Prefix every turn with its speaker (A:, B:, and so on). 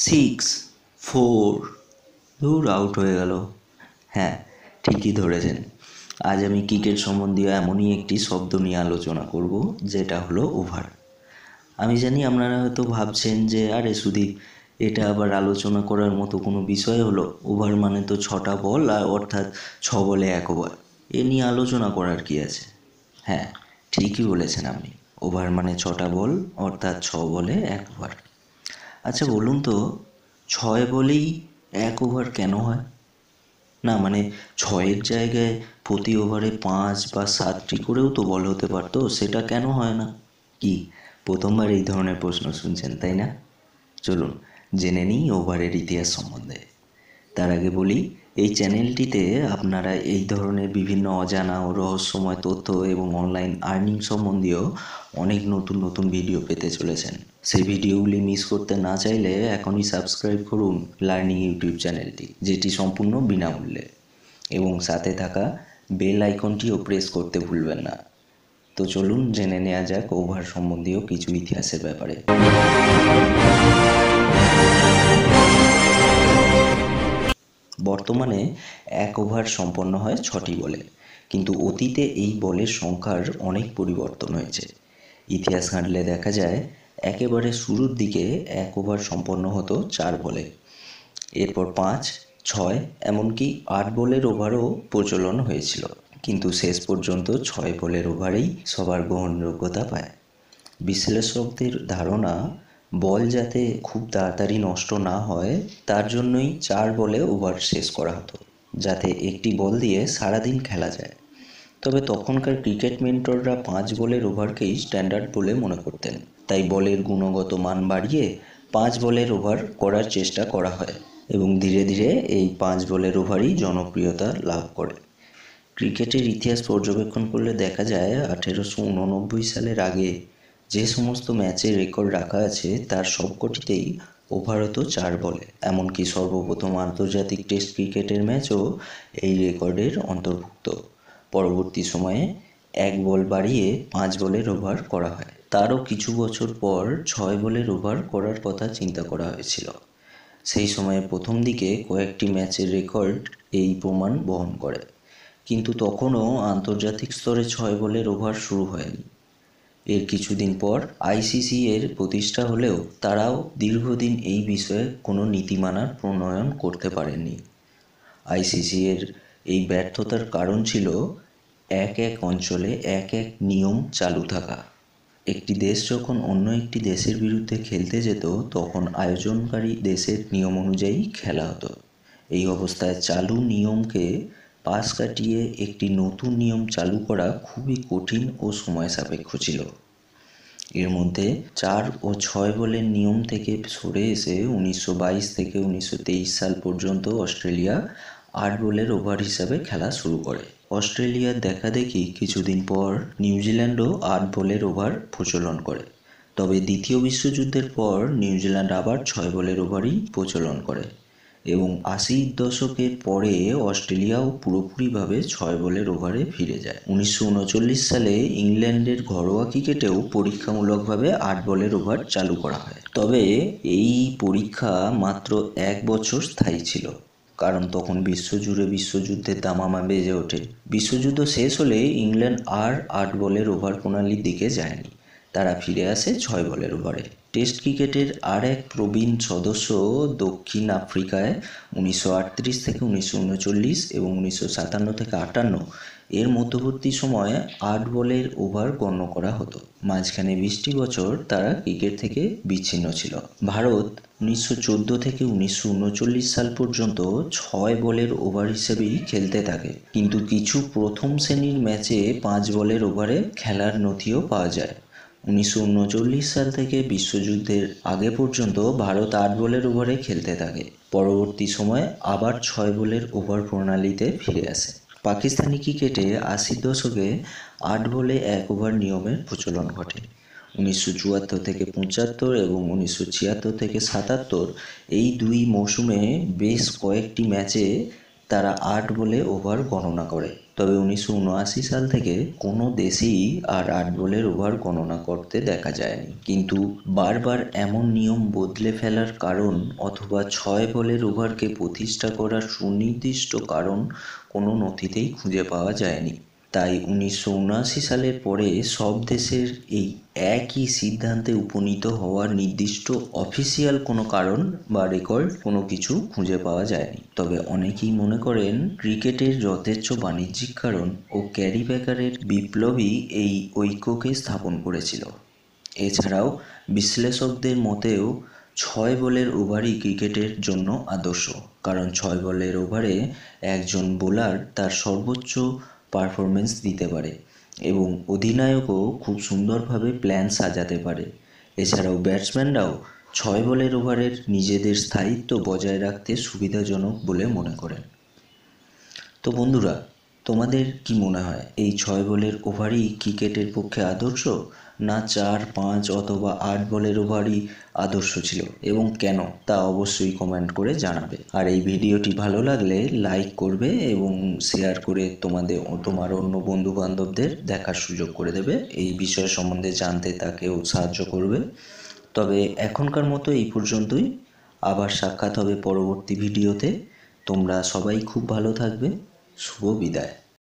A: Six, four, দূর out হয়ে গেল। হ্যাঁ ঠিকই ধরেছেন। আজ আমি ক্রিকেট সম্বন্ধীয় এমনই একটি শব্দ নিয়ে আলোচনা করব, যেটা হলো ওভার। আমি জানি আপনারা হয়তো ভাবছেন যে, আরে সুদীপ, এটা আবার আলোচনা করার মতো কোনো বিষয় হলো? ওভার মানে তো ছটা বল আর অর্থাৎ ছ বলে এক ওভার। এ নিয়ে আলোচনা করার কি আছে? হ্যাঁ ঠিকই বলেছেন আপনি। ওভার মানে ছটা বল, অর্থাৎ ছ বলে এক ওভার। আচ্ছা বলুন তো ছয় বলেই এক ওভার কেন হয়? না মানে ছয়ের জায়গায় প্রতি ওভারে পাঁচ বা সাতটি করেও তো বল হতে পারতো সেটা কেন হয় না? কি? প্রথমবার এই ধরনের প্রশ্ন শুনছেন তাই না? চলুন জেনে নিই ওভারের ইতিহাস সম্বন্ধে। তার আগে বলি, এই চ্যানেলটিতে আপনারা এই ধরনের বিভিন্ন অজানা ও রহস্যময় তথ্য এবং অনলাইন আর্নিং সম্বন্ধীয় অনেক নতুন নতুন ভিডিও পেতে চলেছেন। সেই ভিডিওগুলি মিস করতে না চাইলে এখনই সাবস্ক্রাইব করুন লার্নিং ইউটিউব চ্যানেলটি, যেটি সম্পূর্ণ বিনামূল্যে। এবং সাথে থাকা বেল আইকনটিও প্রেস করতে ভুলবেন না। তো চলুন জেনে নেওয়া যাক ওভার সম্বন্ধীয় কিছু ইতিহাসের ব্যাপারে। বর্তমানে এক ওভার সম্পন্ন হয় ছটি বলে। কিন্তু অতীতে এই বলের সংখ্যার অনেক পরিবর্তন হয়েছে। ইতিহাস ঘাঁটলে দেখা যায়, একেবারে শুরুর দিকে এক ওভার সম্পন্ন হতো চার বলে। এরপর পাঁচ, ছয়, এমনকি আট বলের ওভারও প্রচলন হয়েছিল। কিন্তু শেষ পর্যন্ত ছয় বলের ওভারেই সবার গ্রহণযোগ্যতা পায়। বিশ্লেষকদের ধারণা বল যাতে খুব তাড়াতাড়ি নষ্ট না হয়, তার জন্যই চার বলে ওভার শেষ করা হতো, যাতে একটি বল দিয়ে সারাদিন খেলা যায়। তবে তখনকার ক্রিকেট মেন্টররা পাঁচ বলের ওভারকেই স্ট্যান্ডার্ড বলে মনে করতেন। তাই বলের গুণগত মান বাড়িয়ে পাঁচ বলের ওভার করার চেষ্টা করা হয় এবং ধীরে ধীরে এই পাঁচ বলের ওভারই জনপ্রিয়তা লাভ করে। ক্রিকেটের ইতিহাস পর্যবেক্ষণ করলে দেখা যায়, আঠেরোশো উননব্বই সালের আগে যে সমস্ত ম্যাচের রেকর্ড রাখা আছে, তার সবকটিতেই ওভার হতো চার বলে। এমনকি সর্বপ্রথম আন্তর্জাতিক টেস্ট ক্রিকেটের ম্যাচও এই রেকর্ডের অন্তর্ভুক্ত। পরবর্তী সময়ে এক বল বাড়িয়ে পাঁচ বলের ওভার করা হয়। তারও কিছু বছর পর ছয় বলের ওভার করার কথা চিন্তা করা হয়েছিল। সেই সময়ে প্রথম দিকে কয়েকটি ম্যাচের রেকর্ড এই প্রমাণ বহন করে। কিন্তু তখনও আন্তর্জাতিক স্তরে ছয় বলের ওভার শুরু হয়নি। এর কিছুদিন পর আইসিসি এর প্রতিষ্ঠা হলেও তারাও দীর্ঘদিন এই বিষয়ে কোনো নীতিমালার প্রণয়ন করতে পারেনি আইসিসি এর এই ব্যর্থতার কারণ ছিল এক এক অঞ্চলে এক এক নিয়ম চালু থাকা। একটি দেশ যখন অন্য একটি দেশের বিরুদ্ধে খেলতে যেত, তখন আয়োজনকারী দেশের নিয়ম অনুযায়ী খেলা হতো। এই অবস্থায় চালু নিয়মকে পাশ কাটিয়ে একটি নতুন নিয়ম চালু করা খুবই কঠিন ও সময় সাপেক্ষ ছিল। এর মধ্যে চার ও ছয় বলের নিয়ম থেকে সরে এসে উনিশশো বাইশ থেকে উনিশশো তেইশ সাল পর্যন্ত অস্ট্রেলিয়া আট বলের ওভার হিসাবে খেলা শুরু করে। অস্ট্রেলিয়ার দেখা দেখি কিছুদিন পর নিউজিল্যান্ডও আট বলের ওভার প্রচলন করে। তবে দ্বিতীয় বিশ্বযুদ্ধের পর নিউজিল্যান্ড আবার ছয় বলের ওভারই প্রচলন করে। এবং আশির দশকের পরে অস্ট্রেলিয়াও পুরোপুরিভাবে ছয় বলের ওভারে ফিরে যায়। উনিশশো উনচল্লিশ সালে ইংল্যান্ডের ঘরোয়া ক্রিকেটেও পরীক্ষামূলকভাবে আট বলের ওভার চালু করা হয়। তবে এই পরীক্ষা মাত্র এক বছর স্থায়ী ছিল, কারণ তখন বিশ্বজুড়ে বিশ্বযুদ্ধের দামামা বেজে ওঠে। বিশ্বযুদ্ধ শেষ হলে ইংল্যান্ড আর আট বলের ওভার প্রণালীর দিকে যায়নি। তারা ফিরে আসে ছয় বলের ওভারে। টেস্ট ক্রিকেটের আর এক প্রবীণ সদস্য দক্ষিণ আফ্রিকায় উনিশশো আটত্রিশ থেকে উনিশশো উনচল্লিশ এবং উনিশশো সাতান্ন থেকে আটান্ন। এর মধ্যবর্তী সময়ে আট বলের ওভার গণ্য করা হতো। মাঝখানে বিশটি বছর তারা ক্রিকেট থেকে বিচ্ছিন্ন ছিল। ভারত উনিশশো চোদ্দ থেকে উনিশশো উনচল্লিশ সাল পর্যন্ত ছয় বলের ওভার হিসেবেই খেলতে থাকে। কিন্তু কিছু প্রথম শ্রেণির ম্যাচে পাঁচ বলের ওভারে খেলার নথিও পাওয়া যায়। উনিশশো উনচল্লিশ সাল থেকে বিশ্বযুদ্ধের আগে পর্যন্ত ভারত আট বলের ওভারে খেলতে থাকে। পরবর্তী সময়ে আবার ছয় বলের ওভার প্রণালীতে ফিরে আসে। পাকিস্তানি ক্রিকেটে আশির দশকে আট বলে এক ওভার নিয়মের প্রচলন ঘটে। উনিশশো চুয়াত্তর থেকে পঁচাত্তর এবং উনিশশো ছিয়াত্তর থেকে সাতাত্তর এই দুই মৌসুমে বেশ কয়েকটি ম্যাচে তারা আট বলে ওভার গণনা করে। তবে উনিশশো উনআশি সাল থেকে কোনো দেশেই আর আট বলের ওভার গণনা করতে দেখা যায়নি। কিন্তু বারবার এমন নিয়ম বদলে ফেলার কারণ অথবা ছয় বলের ওভারকে প্রতিষ্ঠা করার সুনির্দিষ্ট কারণ কোনো নথিতেই খুঁজে পাওয়া যায়নি। তাই উনিশশো উনআশি সালের পরে সব দেশের এই একই সিদ্ধান্তে উপনীত হওয়ার নির্দিষ্ট অফিসিয়াল কোনো কারণ বা রেকর্ড কোনো কিছু খুঁজে পাওয়া যায়নি। তবে অনেকেই মনে করেন, ক্রিকেটের যথেচ্ছ বাণিজ্যিক কারণ ও ক্যারি ব্যাকারের বিপ্লবী এই ঐক্যকে স্থাপন করেছিল। এছাড়াও, বিশ্লেষকদের মতেও ছয় বলের ওভারই ক্রিকেটের জন্য আদর্শ। কারণ ছয় বলের ওভারে একজন বোলার তার সর্বোচ্চ পারফরমেন্স দিতে পারে এবং অধিনায়কও খুব সুন্দরভাবে প্ল্যান সাজাতে পারে। এছাড়াও ব্যাটসম্যানরাও ছয় বলের ওভারের নিজেদের স্থায়িত্ব বজায় রাখতে সুবিধাজনক বলে মনে করেন। তো বন্ধুরা, তোমাদের কি মনে হয়? এই ছয় বলের ওভারই ক্রিকেটের পক্ষে আদর্শ না চার, পাঁচ অথবা আট বলের ওভারই আদর্শ ছিল। এবং কেন? তা অবশ্যই কমেন্ট করে জানাবে। আর এই ভিডিওটি ভালো লাগলে লাইক করবে এবং শেয়ার করে তোমাদের, তোমার অন্য বন্ধু বান্ধবদের দেখার সুযোগ করে দেবে। এই বিষয় সম্বন্ধে জানতে তাকেও সাহায্য করবে। তবে এখনকার মতো এই পর্যন্তই। আবার সাক্ষাৎ হবে পরবর্তী ভিডিওতে। তোমরা সবাই খুব ভালো থাকবে। শুভ বিদায়।